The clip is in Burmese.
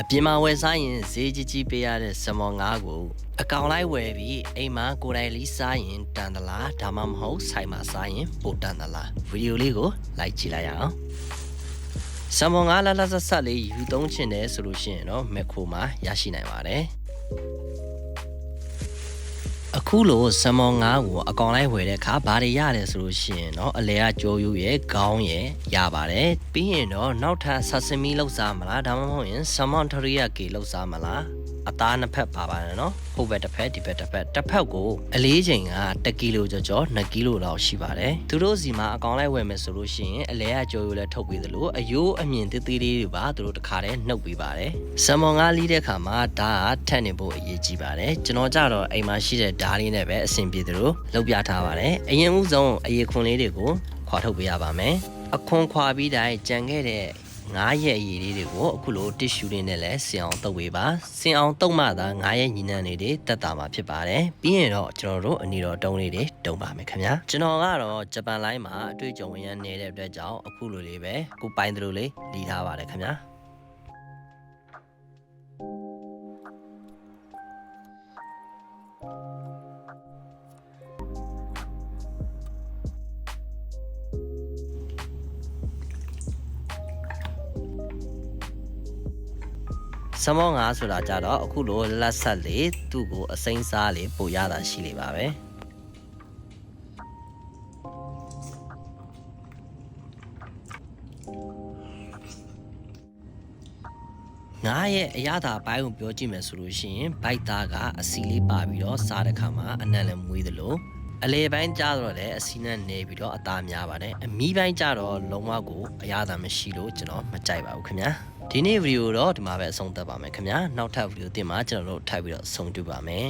အပြင်မှာဝယ်စားရင်ဈေးကြီးကြီးပေးရတဲ့စမော်ငါးကိုအကောင်လိုက်ဝယ်ပြီးအိမ်မှာကိုယ်တိုင်လေးစားရင်တန်သလားဒါမှမဟုတ်ဆိုင်မှာစားရင်ပိုတန်သလားဗီဒီယိုလေးကိုလိုက်ကြည့်လိုက်ရအောင်စမော်ငါးလလဆက်ဆက်လေးယူသုံးချင်တယ်ဆိုလို့ရှိရင်တော့မက်ခိုမှာရရှိနိုင်ပါတယ်အ ခုလိုစမော်ငါးကိုအကောင်လိုက်ဝယ်တဲ့အခါဘာတွေရတယ်ဆိုလို့ရှိရင်တော့အလဲကကြိုးယူရဲ့ခေါင်းရဲ့ရပါတယ်ပြီးရင်တော့နောက်ထပ်ဆာစမီလောက်စားမလားဒါမှမဟုတ်ရင်ဆမွန်ထရီယာကေလောက်စားမလားအသားနှစ်ဖက်ပါပါတယ်နော်ဟိုဘက်တစ်ဖက်ဒီဘက်တစ်ဖက်တစ်ဖက်ကိုအလေးချိန်က1ကီလိုကျော်ကျော်2ကီလိုလောက်ရှိပါတယ်သူတို့စီမှာအကောင်လိုက်ဝယ်မယ်ဆိုလို့ရှိရင်အလဲကကြော်ယူလဲထုတ်ပေးသလိုအယိုးအမြင့်သေးသေးလေးတွေပါသူတို့တခါတည်းနှုတ်ပေးပါတယ်ဆမွန်ကလီးတဲ့ခါမှာဒါကထက်နေဖို့အရေးကြီးပါတယ်ကျွန်တော်ကြတော့အိမ်မှာရှိတဲ့ဓားလေးနဲ့ပဲအဆင်ပြေသလိုလုပ်ပြထားပါတယ်အရင်ဦးဆုံးအရေခွန်လေးတွေကိုခွာထုတ်ပေးရပါမယ်အခွန်ခွာပြီးတိုင်းကြံခဲ့တဲ့ငားရဲ့အရည်လေးတွေကိုအခုလိုတစ်ရှူလေးနဲ့လည်းဆင်အောင်တုပ်ပေးပါဆင်အောင်တုပ်မှသာငားရဲ့ညီနံလေးတွေတက်တာမှာဖြစ်ပါတယ်ပြီးရင်တော့ကျွန်တော်တို့အနီတော်တုံးလေးတွေတုံပါမယ်ခင်ဗျာကျွန်တော်ကတော့ဂျပန်လိုင်းမှာအတွေ့အကြုံဝင်ရနေတဲ့အတွက်ကြောင့်အခုလိုလေးပဲကိုပိုင်သလိုလေးလီထားပါတယ်ခင်ဗျာ စမောငါဆိုတာကြတော့အခုလိုလက်ဆက်လေးသူ့ကိုအစိမ့်စားလေးပို့ရတာရှိလေပါပဲငါရဲ့အရသာပိုင်းကိုပြောကြည့်မယ်ဆိုလို့ရှိရင်ဘိုက်သားကအစီလေးပါပြီးတော့စားတဲ့ခါမှာအနံ့လည်းမွေးသလိုအလေပိုင်းကြတော့လည်းအစီနဲ့နေပြီးတော့အသားများပါတယ်အမီးပိုင်းကြတော့လုံးဝကိုအရသာမရှိလို့ကျွန်တော်မကြိုက်ပါဘူးခင်ဗျာ ဒီနေ့ဗီဒီယိုတော့ဒီမှာပဲအဆုံးသတ်ပါမယ်ခင်ဗျာနောက်ထပ်ဗီဒီယိုတင်မှာကျွန်တော်တို့ထိုက်ပြီးတော့ဆုံတွေ့ပါမယ်